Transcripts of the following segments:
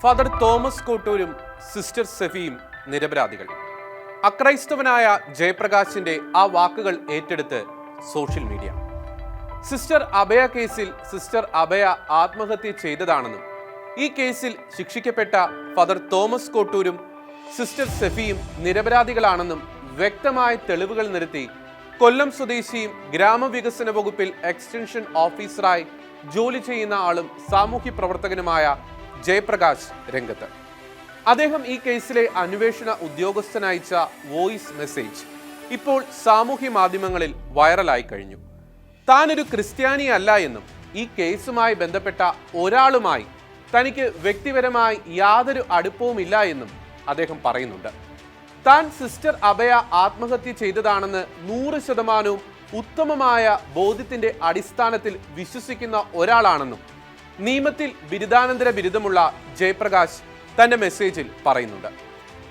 Father Thomas കോട്ടൂരും sister സെഫിയും നിരപരാധികൾ. അക്രൈസ്തവനായ ജയപ്രകാശിന്റെ ആ വാക്കുകൾ ഏറ്റെടുത്ത് സോഷ്യൽ മീഡിയ. സിസ്റ്റർ അഭയ കേസിൽ സിസ്റ്റർ അഭയ ആത്മഹത്യ ചെയ്തതാണെന്നും ഈ കേസിൽ ശിക്ഷിക്കപ്പെട്ട ഫാദർ തോമസ് കോട്ടൂരും സിസ്റ്റർ സെഫിയും നിരപരാധികളാണെന്നും വ്യക്തമായ തെളിവുകൾ നിരത്തി കൊല്ലം സ്വദേശിയും ഗ്രാമവികസന വകുപ്പിൽ എക്സ്റ്റൻഷൻ ഓഫീസറായി ജോലി ചെയ്യുന്ന ആളും സാമൂഹ്യ പ്രവർത്തകനുമായ ജയപ്രകാശ് രംഗത്ത്. അദ്ദേഹം ഈ കേസിലെ അന്വേഷണ ഉദ്യോഗസ്ഥനയച്ച വോയിസ് മെസ്സേജ് ഇപ്പോൾ സാമൂഹ്യ മാധ്യമങ്ങളിൽ വൈറലായി കഴിഞ്ഞു. താനൊരു ക്രിസ്ത്യാനി അല്ല എന്നും ഈ കേസുമായി ബന്ധപ്പെട്ട ഒരാളുമായി തനിക്ക് വ്യക്തിപരമായി യാതൊരു അടുപ്പവുമില്ല എന്നും അദ്ദേഹം പറയുന്നുണ്ട്. താൻ സിസ്റ്റർ അഭയ ആത്മഹത്യ ചെയ്തതാണെന്ന് നൂറ് ശതമാനവും ഉത്തമമായ ബോധ്യത്തിന്റെ അടിസ്ഥാനത്തിൽ വിശ്വസിക്കുന്ന ഒരാളാണെന്നും നിയമത്തിൽ ബിരുദാനന്തര ബിരുദമുള്ള ജയപ്രകാശ് തന്റെ മെസ്സേജിൽ പറയുന്നുണ്ട്.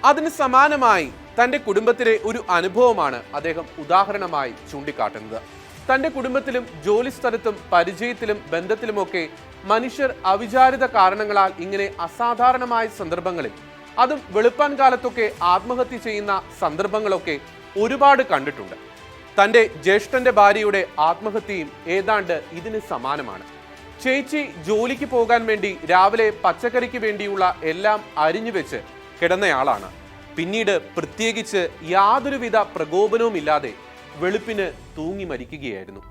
അതിന് സമാനമായി തന്റെ കുടുംബത്തിലെ ഒരു അനുഭവമാണ് അദ്ദേഹം ഉദാഹരണമായി ചൂണ്ടിക്കാട്ടുന്നത്. തന്റെ കുടുംബത്തിലും ജോലി സ്ഥലത്തും പരിചയത്തിലും ബന്ധത്തിലുമൊക്കെ മനുഷ്യർ അവിചാരിത കാരണങ്ങളാൽ ഇങ്ങനെ അസാധാരണമായ സന്ദർഭങ്ങളിൽ അതും വെളുപ്പാൻ കാലത്തൊക്കെ ആത്മഹത്യ ചെയ്യുന്ന സന്ദർഭങ്ങളൊക്കെ ഒരുപാട് കണ്ടിട്ടുണ്ട്. തന്റെ ജ്യേഷ്ഠന്റെ ഭാര്യയുടെ ആത്മഹത്യയും ഏതാണ്ട് ഇതിന് സമാനമാണ്. ചേച്ചി ജോലിക്ക് പോകാൻ വേണ്ടി രാവിലെ പച്ചക്കറിക്ക് വേണ്ടിയുള്ള എല്ലാം അരിഞ്ഞു വെച്ച് കിടന്നയാളാണ്. പിന്നീട് പ്രത്യേകിച്ച് യാതൊരുവിധ പ്രകോപനവും ഇല്ലാതെ വെളുപ്പിന് തൂങ്ങി മരിക്കുകയായിരുന്നു.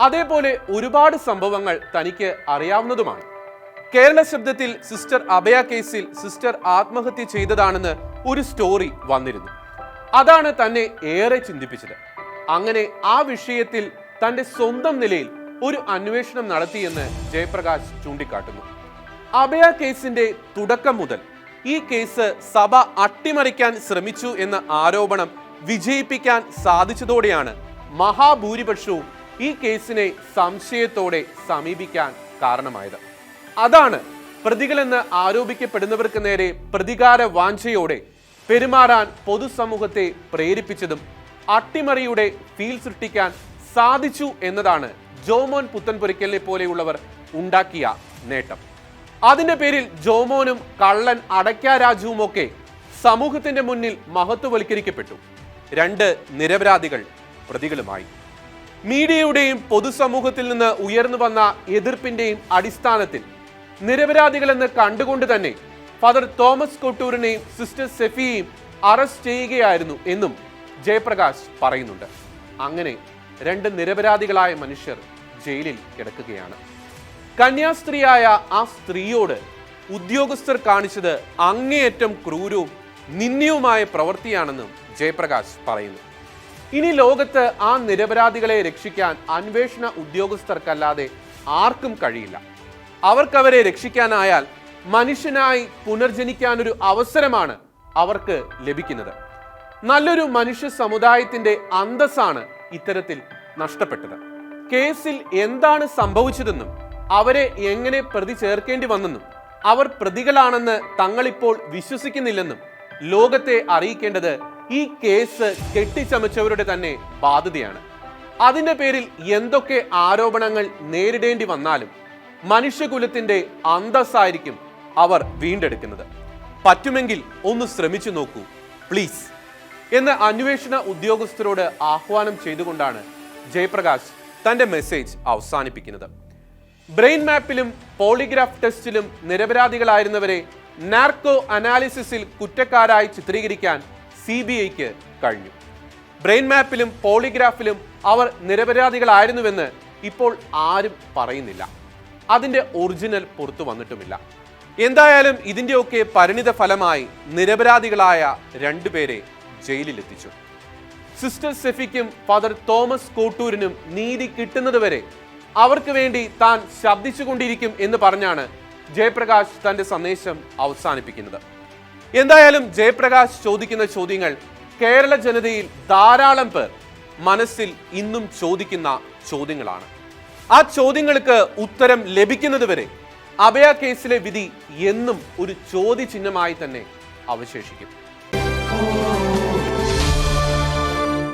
അതേപോലെ ഒരുപാട് സംഭവങ്ങൾ തനിക്ക് അറിയാവുന്നതുമാണ്. കേരള ശബ്ദത്തിൽ സിസ്റ്റർ അഭയ കേസിൽ സിസ്റ്റർ ആത്മഹത്യ ചെയ്തതാണെന്ന് ഒരു സ്റ്റോറി വന്നിരുന്നു. അതാണ് തന്നെ ഏറെ ചിന്തിപ്പിച്ചത്. അങ്ങനെ ആ വിഷയത്തിൽ തന്റെ സ്വന്തം നിലയിൽ ഒരു അന്വേഷണം നടത്തിയെന്ന് ജയപ്രകാശ് ചൂണ്ടിക്കാട്ടുന്നു. അഭയ കേസിന്റെ തുടക്കം മുതൽ ഈ കേസ് സഭ അട്ടിമറിക്കാൻ ശ്രമിച്ചു എന്ന ആരോപണം വിജയിപ്പിക്കാൻ സാധിച്ചതോടെയാണ് മഹാഭൂരിപക്ഷവും ഈ കേസിനെ സംശയത്തോടെ സമീപിക്കാൻ കാരണമായത്. അതാണ് പ്രതികളെന്ന് ആരോപിക്കപ്പെടുന്നവർക്ക് നേരെ പ്രതികാര വാഞ്ചയോടെ പെരുമാറാൻ പൊതുസമൂഹത്തെ പ്രേരിപ്പിച്ചതും അട്ടിമറിയുടെ ഫീൽ സൃഷ്ടിക്കാൻ സാധിച്ചു എന്നതാണ് ജോമോൻ പുത്തൻപുരയ്ക്കലിനെ പോലെയുള്ളവർ ഉണ്ടാക്കിയ നേട്ടം. അതിന്റെ പേരിൽ ജോമോനും കള്ളൻ അടയ്ക്ക രാജുവുമൊക്കെ സമൂഹത്തിന്റെ മുന്നിൽ മഹത്വവൽക്കരിക്കപ്പെട്ടു. രണ്ട് നിരപരാധികൾ പ്രതികളുമായി. മീഡിയയുടെയും പൊതുസമൂഹത്തിൽ നിന്ന് ഉയർന്നു വന്ന എതിർപ്പിന്റെയും അടിസ്ഥാനത്തിൽ നിരപരാധികളെന്ന് കണ്ടുകൊണ്ട് തന്നെ ഫാദർ തോമസ് കൊട്ടൂരിനെയും സിസ്റ്റർ സെഫിയെയും അറസ്റ്റ് ചെയ്യുകയായിരുന്നു എന്നും ജയപ്രകാശ് പറയുന്നുണ്ട്. അങ്ങനെ രണ്ട് നിരപരാധികളായ മനുഷ്യർ ജയിലിൽ കിടക്കുകയാണ്. കന്യാസ്ത്രീയായ ആ സ്ത്രീയോട് ഉദ്യോഗസ്ഥർ കാണിച്ചത് അങ്ങേയറ്റം ക്രൂരവും നിന്ദ്യവുമായ പ്രവൃത്തിയാണെന്നും ജയപ്രകാശ് പറയുന്നു. ഇനി ലോകത്ത് ആ നിരപരാധികളെ രക്ഷിക്കാൻ അന്വേഷണ ഉദ്യോഗസ്ഥർക്കല്ലാതെ ആർക്കും കഴിയില്ല. അവർക്കവരെ രക്ഷിക്കാനായാൽ മനുഷ്യനായി പുനർജനിക്കാനൊരു അവസരമാണ് അവർക്ക് ലഭിക്കുന്നത്. നല്ലൊരു മനുഷ്യ സമുദായത്തിന്റെ അന്തസ്സാണ് ഇത്തരത്തിൽ നഷ്ടപ്പെട്ടത്. കേസിൽ എന്താണ് സംഭവിച്ചതെന്നും അവരെ എങ്ങനെ പ്രതി ചേർക്കേണ്ടി വന്നെന്നും അവർ പ്രതികളാണെന്ന് തങ്ങളിപ്പോൾ വിശ്വസിക്കുന്നില്ലെന്നും ലോകത്തെ അറിയിക്കേണ്ടത് ഈ കേസ് കെട്ടിച്ചമച്ചവരുടെ തന്നെ ബാധ്യതയാണ്. അതിന്റെ പേരിൽ എന്തൊക്കെ ആരോപണങ്ങൾ നേരിടേണ്ടി വന്നാലും മനുഷ്യകുലത്തിന്റെ അന്തസ്സായിരിക്കും അവർ വീണ്ടെടുക്കുന്നത്. പറ്റുമെങ്കിൽ ഒന്ന് ശ്രമിച്ചു നോക്കൂ പ്ലീസ്. എന്ന് അന്വേഷണ ഉദ്യോഗസ്ഥരോട് ആഹ്വാനം ചെയ്തുകൊണ്ടാണ് ജയപ്രകാശ് തന്റെ മെസ്സേജ് അവസാനിപ്പിക്കുന്നത്. ബ്രെയിൻ മാപ്പിലും പോളിഗ്രാഫ് ടെസ്റ്റിലും നിരപരാധികളായിരുന്നവരെ നാർക്കോ അനാലിസിസിൽ കുറ്റക്കാരായി ചിത്രീകരിക്കാൻ സി ബി ഐക്ക് കഴിഞ്ഞു. ബ്രെയിൻ മാപ്പിലും പോളിഗ്രാഫിലും അവർ നിരപരാധികളായിരുന്നുവെന്ന് ഇപ്പോൾ ആരും പറയുന്നില്ല. അതിന്റെ ഒറിജിനൽ പുറത്തു വന്നിട്ടുമില്ല. എന്തായാലും ഇതിന്റെയൊക്കെ പരിണിത ഫലമായി നിരപരാധികളായ രണ്ടുപേരെ ജയിലിലെത്തിച്ചു. സിസ്റ്റർ സെഫിക്കും ഫാദർ തോമസ് കോട്ടൂരിനും നീതി കിട്ടുന്നതുവരെ അവർക്ക് വേണ്ടി താൻ ശബ്ദിച്ചുകൊണ്ടിരിക്കും എന്ന് പറഞ്ഞാണ് ജയപ്രകാശ് തന്റെ സന്ദേശം അവസാനിപ്പിക്കുന്നത്. എന്തായാലും ജയപ്രകാശ് ചോദിക്കുന്ന ചോദ്യങ്ങൾ കേരള ജനതയിൽ ധാരാളം പേർ മനസ്സിൽ ഇന്നും ചോദിക്കുന്ന ചോദ്യങ്ങളാണ്. ആ ചോദ്യങ്ങൾക്ക് ഉത്തരം ലഭിക്കുന്നതുവരെ അഭയ കേസിലെ വിധി എന്നും ഒരു ചോദ്യചിഹ്നമായി തന്നെ അവശേഷിക്കും.